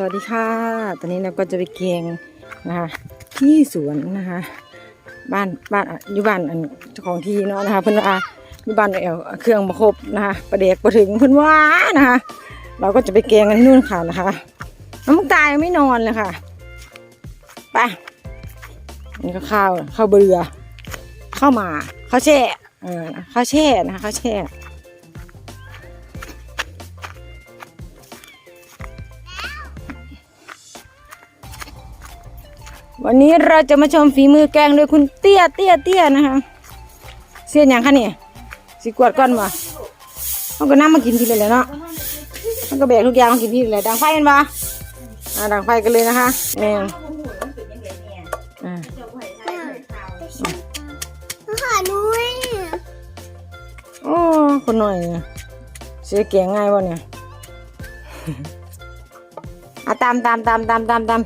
สวัสดีค่ะ ตอนนี้เราก็จะไปเกียงนะคะที่สวนนะคะ บ้านบ้านอะอยู่บ้านอันเจ้าของที่เนาะนะคะเพิ่นว่าอยู่บ้านเอาเครื่องมาครบนะคะประเดกประถึงเพิ่นว่านะคะ เราก็จะไปเกียงกันที่นู่นค่ะนะคะน้ำมุกตายไม่นอนเลยค่ะไปนี่ก็ข้าวข้าวเบือข้าวหมาข้าวแช่เออข้าวแช่นะคะข้าวแช่ วันนี้เราจะมาชมฝีมือแกงโดยคุณเตี้ยเตี้ยเตี้ยนะคะเสียนอย่างคะเนี่ยสิกวดก่อนวะมันก็น้ำมากินทีเลยแหละเนาะมันก็แบกทุกอย่างมากินทีเลยดังไฟกันปะอ่าดังไฟกันเลยนะคะแม่งอ่าหาหนุ้ยโอ้คนหน่อยเนี่ยเสียแกงง่ายวะเนี่ยอะตามตามตามตามตามตาม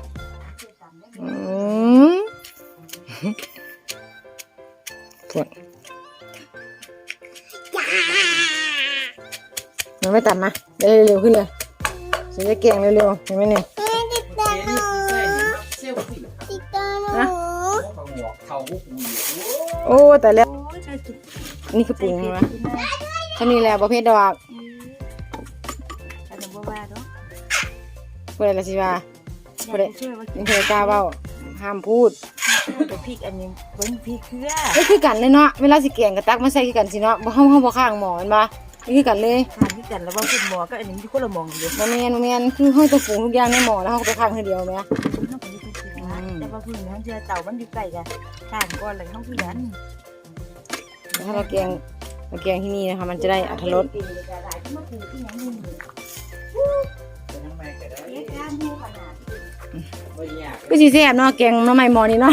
ปวดมันไม่ตัดมาเร็วเร็วๆขึ้นเลยฉันจะเก่งเร็วๆเห็นไหมเนี่ยแม่ติดตาหนูติดตาหนูเขาหมวกเขาพวกกูอยู่โอ้แต่แล้วนี่คือปรุงนะฉันนี่แหละประเภทดอกอันนั้นบ่ว่าดอกพูดอะไรละสิว่าบ่ได้ช่วยว่านี่เคยกล้าเบ้าห้ามพูด ตัวพริกอันนี้เบิ่งพริกเครือนี่คือกันเลยเนาะเวลาสิเก่งกับตักมาใส่คือกันสิเนาะบ่เฮาเฮาบ่ข้างหมอเห็นปะนี่คือกันเลยทานที่กันแล้วว่าคุณหมอก็อันนี้มันคนละหมองอยู่บ่แม่นบ่แม่นคือเฮาต้องปรุงทุกอย่างในหม้อแล้วเฮาก็ไปข้างทีเดียวแม่เฮาก็นี่คือแต่ว่าพึ่งนั้นเจอเต่ามันอยู่ใกล้กันทานก่อนแล้วเฮาคือนั้นถ้าเราเก่งเราเก่งที่นี่นะคะมันจะได้อรรถรส กก็สิแซ่บเนาะแกงหน่อไม้หม้อนี่เนาะ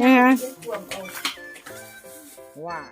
นะคะว้าว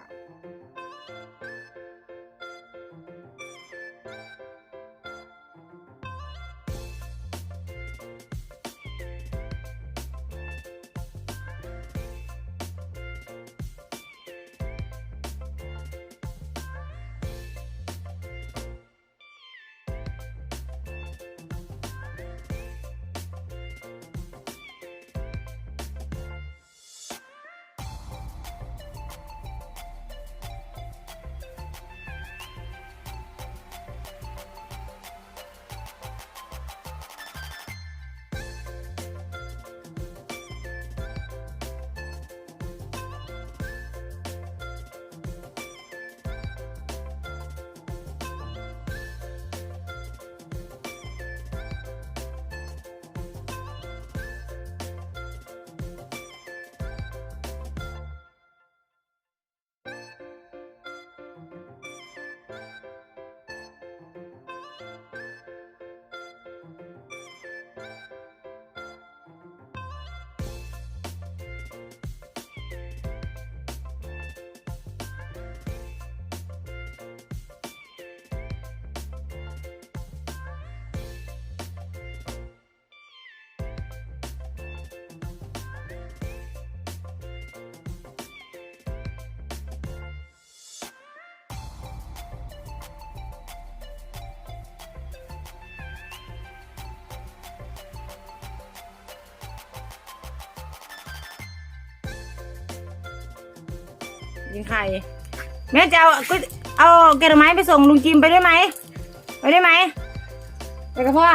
ยิงไข่แม่จะเอาก็เอาแกงหน่อไม้ไปส่งลุงจิมไปด้วยไหมไปได้ไหมไปกับพ่อ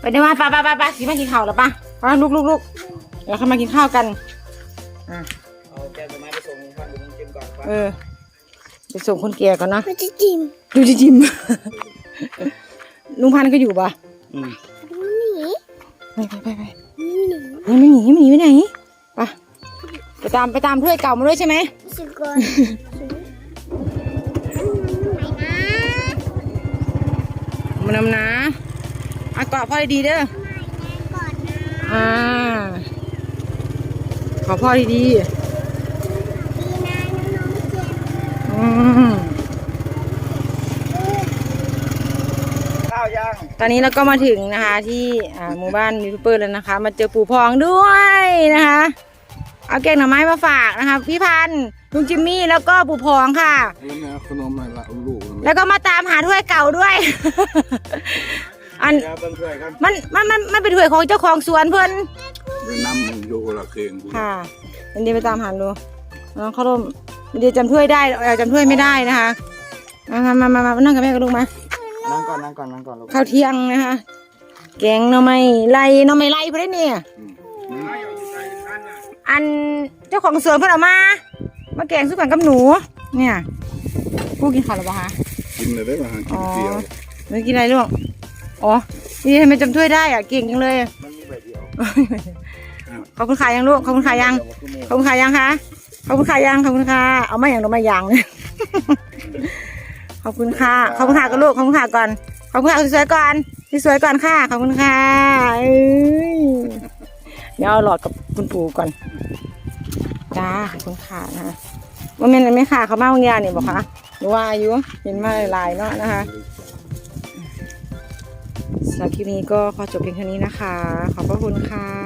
ไปได้ไหมไปไปไปไปสิมากินข้าวแล้วปะไปลุกลุกลุกเดี๋ยวเข้ามากินข้าวกันอะเอาแกงต้นไม้ไปส่งข้างลุงจิมก่อนเออไปส่งคนแก่ก่อนเนาะมันจะจิ้มดูจิจิมลุงพันธุ์ก็อยู่ปะอืมดูหนีไปไปไปไปหนีหนีมันไม่หนีมันหนีไปไหนไป ไปตามไปตามถ้วยเก่ามาด้วยใช่ไหมสุกอนไหนนะมันนำนะอะเกาะพ่อดีๆเด้อก่อนนะอ่าขอพ่อดีดีนะน้องๆเจ็บๆอืมข้าวยังตอนนี้เราก็มาถึงนะคะที่อ่าหมู่บ้านยูทูบเบอร์แล้วนะคะ มาเจอปู่พองด้วยนะคะ เอาแกงหน่อไม้มาฝากนะคะพี่พันธุ์ลุงจิมมี่แล้วก็ปู่พองค่ะ แล้วเนี่ยขนมอะไรละลูกมันแล้วก็มาตามหาถ้วยเก่าด้วย อันเดี๋ยวเบิ่งช่วยกันมันมันมันมันเป็นถ้วยของเจ้าของสวนเพิ่นไปน้ำมันอยู่ละเคงกูค่ะอันนี้ไปตามหาดูน้องเขาร่มเดี๋ยวจำถ้วยได้เอาจำถ้วยไม่ได้นะคะมามามามามานั่งกับแม่กับลูกมานั่งก่อนนั่งก่อนนั่งก่อนลูกข้าวเที่ยงนะคะ แกงหน่อไม้ไล่หน่อไม้ไล่เพื่อนเนี่ยอั นเจ้าของสวนเพิ่นเอามา มาแกงสู้กันกับหนู เนี่ยกูกินข้าวหรือเปล่าคะกินเลยได้ป่ะฮะกินเดียวหนูกินอะไรลูกอ๋อนี่ทำไมจำถ้วยได้อะเก่งจังเลยมันมีใบเดียวขอบคุณค่ะยังลูกขอบคุณค่ะยังขอบคุณค่ะยังคะขอบคุณค่ะยังขอบคุณค่ะเอามาอย่างเรามาอย่างเลยขอบคุณค่ะขอบคุณค่ะกันลูกขอบคุณค่ะก่อนขอบคุณค่ะสวยๆก่อนสวยๆก่อนค่ะขอบคุณค่ะ เดี๋ยวเอาหลอดกับคุณปู่ก่อนจ้าขอบคุณค่ะนะคะว่าแม่นไหมค่ะเขามาบางยางนี่บอกคะหรือว่าอายุเห็นมาหลายๆเนาะนะคะสำหรับคลิปนี้ก็ขอจบเพียงเท่านี้นะคะ ขอบพระคุณค่ะ